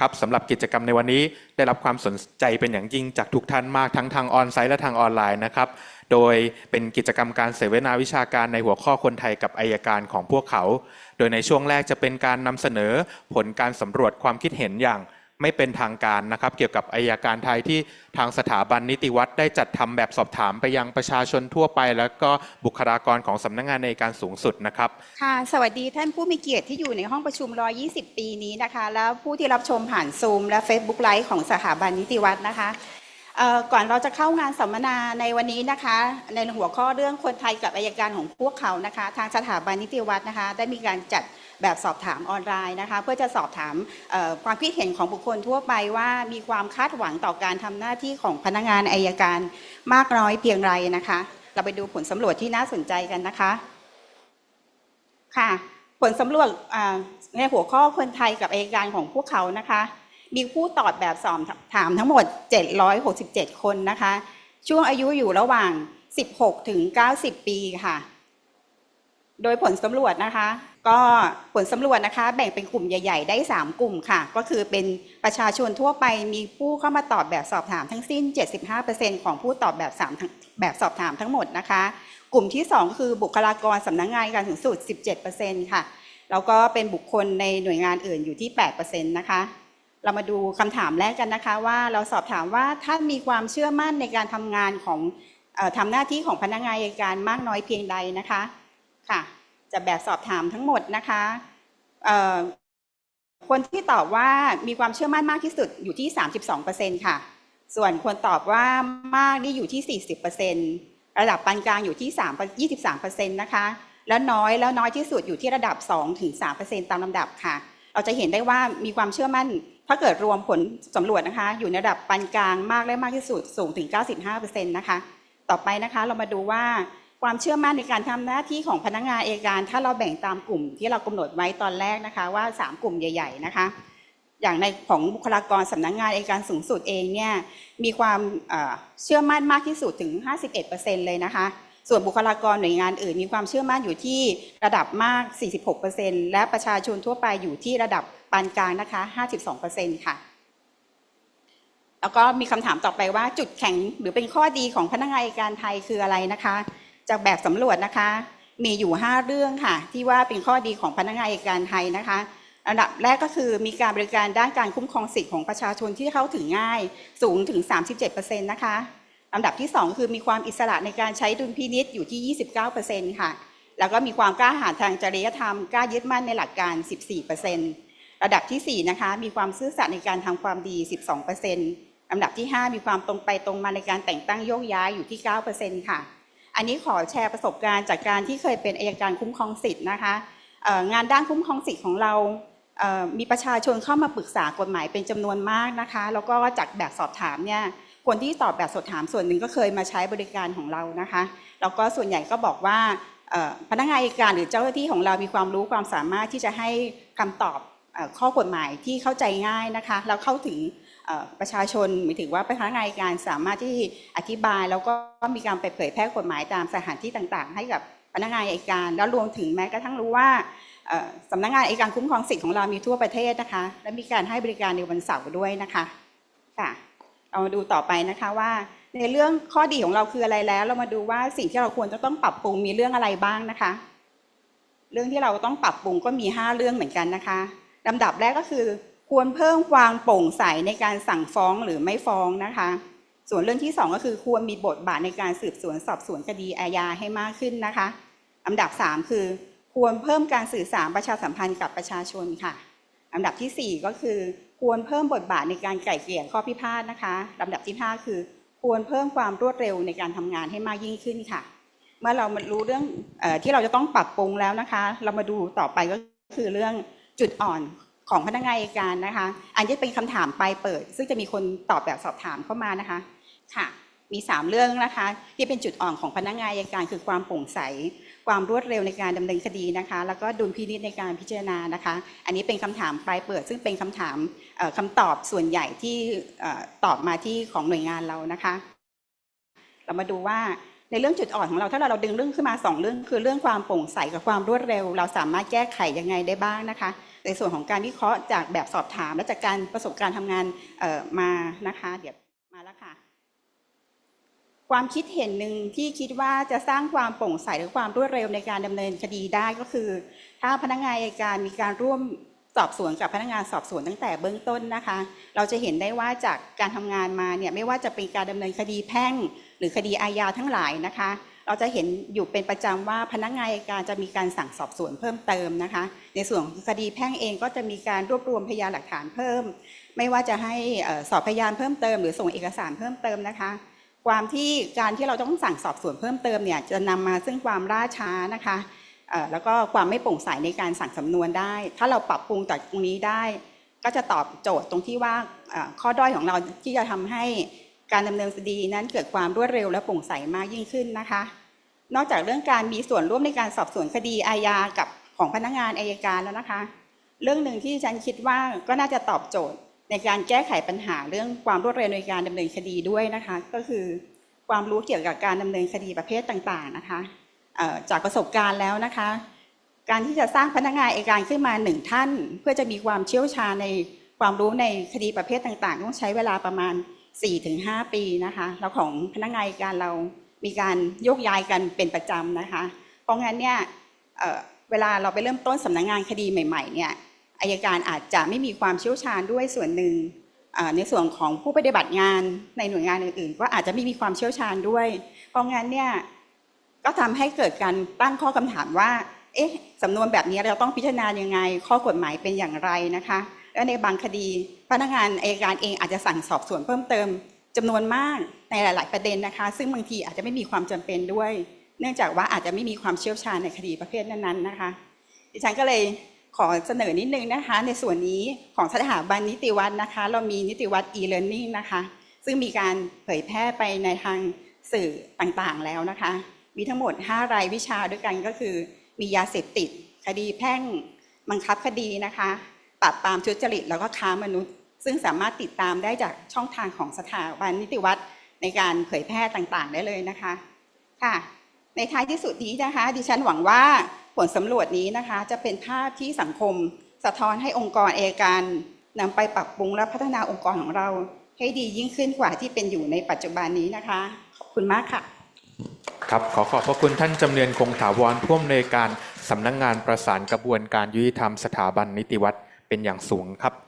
ครับสำหรับกิจกรรมในวันนี้ได้รับความสนใจเป็นอย่างยิ่งจากทุกท่านมากทั้งทางออนไซต์และทางออนไลน์นะครับ โดยเป็นกิจกรรมการเสวนาวิชาการในหัวข้อคนไทยกับอายการของพวกเขา โดยในช่วงแรกจะเป็นการนำเสนอผลการสำรวจความคิดเห็นอย่าง ไม่เป็นทางการนะครับ เกี่ยวกับอายการไทยที่ทางสถาบันนิติวัตรได้จัดทำแบบสอบถามไปยังประชาชนทั่วไป แล้วก็บุคลากรของสำนักงานในการสูงสุดนะครับค่ะสวัสดีท่านผู้มีเกียรติที่อยู่ในห้องประชุม 120 ปีนี้นะคะ แล้วผู้ที่รับชมผ่านซูมและ Facebook ไลฟ์ของสถาบันนิติวัฒน์นะคะก่อนเราจะเข้างานสัมมนาในวันนี้นะคะ ในหัวข้อเรื่องคนไทยกับอายการของพวกเขานะคะ ทางสถาบันนิติวัฒน์นะคะ ได้มีการจัด แบบสอบถามออนไลน์นะคะ เพื่อจะสอบถามความคิดเห็นของบุคคลทั่วไปว่ามีความคาดหวังต่อการทำหน้าที่ของพนักงานอายการมากน้อยเพียงไรนะคะ เราไปดูผลสำรวจที่น่าสนใจกันนะคะค่ะผลสำรวจในหัวข้อคนไทยกับอัยการของพวกเขานะคะ มีผู้ตอบแบบสอบถามทั้งหมด 767 คนนะคะ ช่วงอายุอยู่ระหว่าง 16 ถึง 90 ปีค่ะ โดยผลสำรวจนะคะ ก็ผลสำรวจนะคะ แบ่งเป็นกลุ่มใหญ่ ๆ ได้ 3 กลุ่มค่ะ ก็คือเป็นประชาชนทั่วไปมีผู้เข้ามาตอบแบบสอบถามทั้งสิ้น 75%ของผู้ตอบแบบ3แบบสอบถามทั้งหมดนะคะ กลุ่มที่ 2 คือบุคลากรสำนักงานการสูงสุด 17%ค่ะแล้วก็เป็นบุคคลในหน่วยงานอื่นอยู่ที่ 8%นะคะ เรามาดูคำถามแรกกันนะคะ ว่าเราสอบถามว่าท่านมีความเชื่อมั่นในการทำงานของออทำหน้าที่ของพนักงานอัยการมากน้อยเพียงใดนะคะค่ะ จะแบบสอบถามทั้งหมดนะคะคนที่ตอบว่ามีความเชื่อมั่นมากที่สุดอยู่ที่ 32%ค่ะ ส่วนคนตอบว่ามากนี่อยู่ที่ 40%ระดับปานกลางอยู่ที่ 3 23%นะคะ แล้วน้อยแล้วน้อยที่สุดอยู่ที่ระดับ2ถึง3%ตามลำดับค่ะ เราจะเห็นได้ว่ามีความเชื่อมั่น ถ้าเกิดรวมผลสำรวจนะคะ อยู่ในระดับปานกลางมากและมากที่สุดสูงถึง 95%นะคะ ต่อไปนะคะเรามาดูว่า ความเชื่อมั่นในการทำหน้าที่ของพนักงานเอกการ ถ้าเราแบ่งตามกลุ่มที่เรากำหนดไว้ตอนแรกนะคะ ว่า 3 กลุ่มใหญ่ ๆ นะคะ อย่างในของบุคลากรสำนักงานเอกการสูงสุดเองเนี่ยมีความเชื่อมั่นมากที่สุดถึง 51%เลยนะคะ ส่วนบุคลากรหน่วยงานอื่น มีความเชื่อมั่นอยู่ที่ระดับมาก 46%และประชาชนทั่วไปอยู่ที่ระดับปานกลางนะคะ 52%ค่ะแล้วก็มีคำถามต่อไปว่าจุดแข็งหรือเป็นข้อดีของพนักงานเอการไทยคืออะไรนะคะ จากแบบสำรวจนะคะ มีอยู่ 5 เรื่องค่ะ ที่ว่าเป็นข้อดีของพนักงานอัยการไทยนะคะอันดับแรกก็คือมีการบริการด้านการคุ้มครองสิทธิของประชาชนที่เข้าถึงง่ายสูงถึง 37%นะคะลำดับที่ 2 คือมีความอิสระในการใช้ดุลพินิษอยู่ที่ 29%ค่ะ แล้วก็มีความกล้าหาญทางจริยธรรม กล้ายึดมั่นในหลักการ 14%ระดับทีสี่4 นะคะ มีความซื่อสัตย์ในการทำความดี 12%ลำดับที่ 5 มีความตรงไปตรงมาในการแต่งตั้งโยกย้ายอยู่ที่ 9%ค่ะ อันนี้ขอแชร์ประสบการณ์จากการที่เคยเป็นอัยการคุ้มครองสิทธิ์นะคะงานด้านคุ้มครองสิทธิ์ของเรา มีประชาชนเข้ามาปรึกษากฎหมายเป็นจำนวนมากนะคะ แล้วก็จากแบบสอบถามเนี่ยคนที่ตอบแบบสอบถามส่วนหนึ่งก็เคยมาใช้บริการของเรานะคะแล้วก็ส่วนใหญ่ก็บอกว่าพนักงานอัยการหรือเจ้าหน้าที่ของเรามีความรู้ความสามารถที่จะให้คำตอบข้อกฎหมายที่เข้าใจง่ายนะคะแล้วเข้าถึง ประชาชนหมายถึงว่าพนักงานอัยการสามารถที่อธิบาย แล้วก็มีการไปเผยแพร่กฎหมายตามสถานที่ต่างๆ ให้กับพนักงานอัยการ แล้วรวมถึงแม้กระทั่งรู้ว่าสำนักงานอัยการคุ้มครองสิทธิ์ของเรามีทั่วประเทศนะคะ และมีการให้บริการในวันเสาร์ด้วยนะคะค่ะเรามาดูต่อไปนะคะว่า ในเรื่องข้อดีของเราคืออะไรแล้ว เรามาดูว่าสิ่งที่เราควรจะต้องปรับปรุงมีเรื่องอะไรบ้างนะคะ เรื่องที่เราต้องปรับปรุงก็มี 5 เรื่องเหมือนกันนะคะลำดับแรกก็คือ ควรเพิ่มความโปร่งใสในการสั่งฟ้องหรือไม่ฟ้องนะคะ ส่วนเรื่องที่ 2 ก็คือควรมีบทบาทในการสืบสวนสอบสวนคดีอาญาให้มากขึ้นนะคะลำดับ 3 คือ ควรเพิ่มการสื่อสารประชาสัมพันธ์กับประชาชนค่ะลำดับทีสี่ 4 ก็คือ ควรเพิ่มบทบาทในการไกล่เกลี่ยข้อพิพาทนะคะลำดับที่ 5 คือ ควรเพิ่มความรวดเร็วในการทำงานให้มากยิ่งขึ้นค่ะ เมื่อเรามารู้เรื่องอที่เราจะต้องปรับปรุงแล้วนะคะ เรามาดูต่อไปก็คือเรื่องจุดอ่อน ของพนักงานอัยการนะคะ อันนี้เป็นคำถามปลายเปิด ซึ่งจะมีคนตอบแบบสอบถามเข้ามานะคะค่ะมี 3 เรื่องนะคะ ที่เป็นจุดอ่อนของพนักงานอัยการคือความโปร่งใส ความรวดเร็วในการดำเนินคดีนะคะ แล้วก็ดุลพินิจในการพิจารณานะคะ อันนี้เป็นคำถามปลายเปิด ซึ่งเป็นคำถามเอ่อคำตอบส่วนใหญ่ที่ตอบมาที่ของหน่วยงานเรานะคะ เรามาดูว่าในเรื่องจุดอ่อนของเราถ้าเราเราดึงเรื่องขึ้นมาสองเรื่องคือเรื่องความโปร่งใสกับความรวดเร็ว เราสามารถแก้ไขยังไงได้บ้างนะคะ ในส่วนของการวิเคราะห์จากแบบสอบถาม และจากการประสบการณ์ทำงานมานะคะ เดี๋ยวมาแล้วค่ะ ความคิดเห็นหนึ่งที่คิดว่าจะสร้างความโปร่งใสหรือความรวดเร็วในการดำเนินคดีได้ก็คือ ถ้าพนักงานอัยการมีการร่วมสอบสวนกับพนักงานสอบสวนตั้งแต่เบื้องต้นนะคะ เราจะเห็นได้ว่าจากการทำงานมาเนี่ยไม่ว่าจะเป็นการดำเนินคดีแพ่ง หรือคดีอาญาทั้งหลายนะคะ เราจะเห็นอยู่เป็นประจำว่าพนักงานอัยการจะมีการสั่งสอบสวนเพิ่มเติมนะคะ ในส่วนของคดีแพ่งเองก็จะมีการรวบรวมพยานหลักฐานเพิ่ม ไม่ว่าจะให้สอบพยานเพิ่มเติม หรือส่งเอกสารเพิ่มเติมนะคะ ความที่การที่เราต้องสั่งสอบสวนเพิ่มเติมเนี่ยจะนำมาซึ่งความล่าช้านะคะแล้วก็ความไม่โปร่งใสในการสั่งสำนวนได้ ถ้าเราปรับปรุงจากตรงนี้ได้ ก็จะตอบโจทย์ตรงที่ว่าข้อด้อยของเราที่จะทำให้ การดำเนินคดีนั้นเกิดความรวดเร็วและโปร่งใสมากยิ่งขึ้นนะคะ นอกจากเรื่องการมีส่วนร่วมในการสอบสวนคดีอาญากับของพนักงานอายการแล้วนะคะ เรื่องหนึ่งที่ฉันคิดว่าก็น่าจะตอบโจทย์ในการแก้ไขปัญหาเรื่องความรวดเร็วในการดำเนินคดีด้วยนะคะ ก็คือความรู้เกี่ยวกับการดำเนินคดีประเภทต่างๆนะคะจากประสบการณ์แล้วนะคะ การที่จะสร้างพนักงานอัยการขึ้นมาหนึ่งท่าน เพื่อจะมีความเชี่ยวชาญในความรู้ในคดีประเภทต่างๆ ต้องใช้เวลาประมาณ 4-5 ปีนะคะแล้วของพนักงานการเรามีการโยกย้ายกันเป็นประจำนะคะ เพราะงั้นเนี่ยเเวลาเราไปเริ่มต้นสำนักงานคดีใหม่ ๆ เนี่ยอายการอาจจะไม่มีความเชี่ยวชาญด้วยส่วนหนึ่งในส่วนของผู้ปฏิบัติงานในหน่วยงานอื่นๆ ก็อาจจะไม่มีความเชี่ยวชาญด้วย เพราะงั้นเนี่ยก็ทำให้เกิดการตั้งข้อคำถามว่า เอ๊ะสำนวนแบบนี้เราต้องพิจารณายังไง ข้อกฎหมายเป็นอย่างไรนะคะและในบางคดีพนักงานอายการเองอาจจะสั่งสอบสวนเพิ่มเติมจำนวนมากในหลาย ๆ ประเด็นนะคะ ซึ่งบางทีอาจจะไม่มีความจำเป็นด้วย เนื่องจากว่าอาจจะไม่มีความเชี่ยวชาญในคดีประเภทนั้น ๆ นะคะ ดิฉันก็เลยขอเสนอนิดนึงนะคะ ในส่วนนี้ของสถาบันนิติวัฒน์นะคะ เรามีนิติวัฒน์ e-learning นะคะ ซึ่งมีการเผยแพร่ไปในทางสื่อต่างๆแล้วนะคะ มีทั้งหมด 5 รายวิชาด้วยกันก็คือ มียาเสพติด คดีแพ่งบังคับคดีนะคะปราบปรามทุจริตแล้วก็ค้ามนุษย์ ซึ่งสามารถติดตามได้จากช่องทางของสถาบันนิติวัฒน์ในการเผยแพร่ต่างๆ ได้เลยนะคะค่ะ ในท้ายที่สุดนี้นะคะ ดิฉันหวังว่าผลสำรวจนี้นะคะ จะเป็นภาพที่สังคม สะท้อนให้องค์กรเอการนำไปปรับปรุงและพัฒนาองค์กรของเรา ให้ดียิ่งขึ้นกว่าที่เป็นอยู่ในปัจจุบันนี้นะคะ ขอบคุณมากค่ะ ครับขอขอบพระคุณท่านจำเนียนคงถาวรผู้อำนวยการสำนักงงานประสานกระบวนการยุติธรรมสถาบันนิติวัตรเป็นอย่างสูงครับ